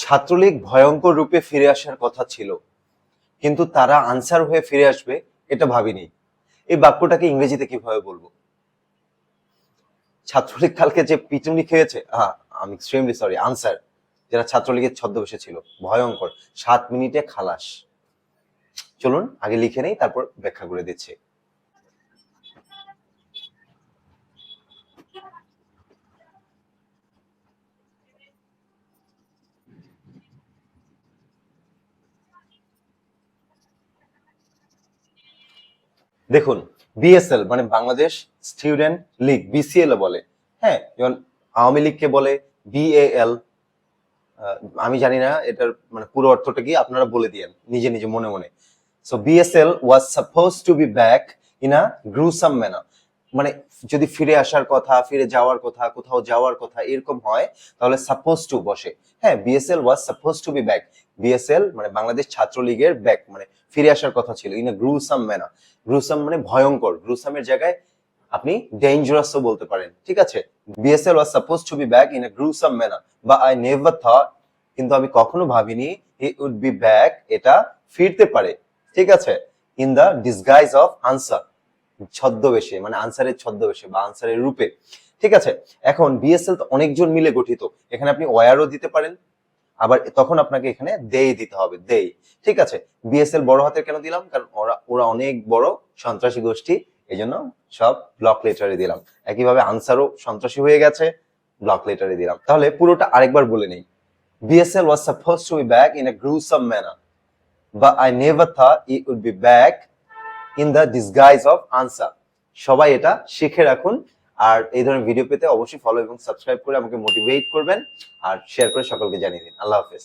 ছাত্রলীগ ভয়ঙ্কর রূপে ফিরে আসার কথা ছিল। কিন্তু তারা আনসার হয়ে ফিরে আসবে, এটা ভাবিনি। এই বাক্যটাকে ইংরেজিতে কীভাবে বলব? ছাত্রলীগ কালকে যে পিটুনি খেয়েছে হ্যাঁ আমি এক্সট্রিমলি সরি আনসার, যারা ছাত্রলীগের ছদ্মবেশে ছিল, ভয়ঙ্কর, সাত মিনিটে খালাস। চলুন, আগে লিখে নেই, তারপর ব্যাখ্যা করে দিচ্ছি। দেখুন বিএসএল মানে বাংলাদেশ স্টুডেন্ট লীগ বিসিএল বলে। হ্যাঁ যেমন আওয়ামী লীগকে বলে বিএএল আমি জানি না, এটার মানে পুরো অর্থটা কি, আপনারা বলে দিয়েন, নিজে নিজে মনে মনে। So BSL was supposed to be back in a gruesome manner মানে যদি ফিরে আসার কথা, ফিরে যাওয়ার কথা, কোথাও যাওয়ার কথা এরকম হয়, তাহলে সাপোজ টু বসে। হ্যাঁ BSL was supposed to be back BSL মানে বাংলাদেশ ছাত্রলীগের ব্যাক মানে ফিরে আসার কথা ছিল ইন গ্রুসাম ম্যানার গ্রুসাম মানে ভয়ঙ্কর। গ্রুসামের জায়গায় আপনি ডেঞ্জারাসও বলতে পারেন, ঠিক আছে? BSL was supposed to be back in a gruesome manner but I never thought কিন্তু আমি কখনো ভাবিনি হি উড বি ব্যাক এটা ফিরতে পারে, ঠিক আছে? In the disguise of answer ছদ্মবেশে মানে আনসারের ছদ্মবেশে বা আনসারের রূপে। ঠিক আছে? এখন বিএসএল তো অনেকজন মিলে গঠিত। এখানে আপনি ওয়ারও দিতে পারেন, আবার তখন আপনাকে এখানে দেই দিতে হবে, দেই। ঠিক আছে? বিএসএল বড় হাতের কেন দিলাম? কারণ ওরা ওরা অনেক বড় সন্ত্রাসী গোষ্ঠী এই জন্য সব ব্লক লেটারে দিলাম। একইভাবে আনসারও সন্ত্রাসী হয়ে গেছে ব্লক লেটারে দিলাম। তাহলে পুরোটা আরেকবার বলে নেই। BSL was supposed to be back in a gruesome manner but I never thought it would be back in the disguise of answer সবাই এটা শিখে রাখুন আর এই ধরনের ভিডিও পেতে অবশ্যই ফলো এবং সাবস্ক্রাইব করে আমাকে মোটিভেট করবেন আর শেয়ার করে সকলকে জানিয়ে দিন। আল্লাহ হাফেজ।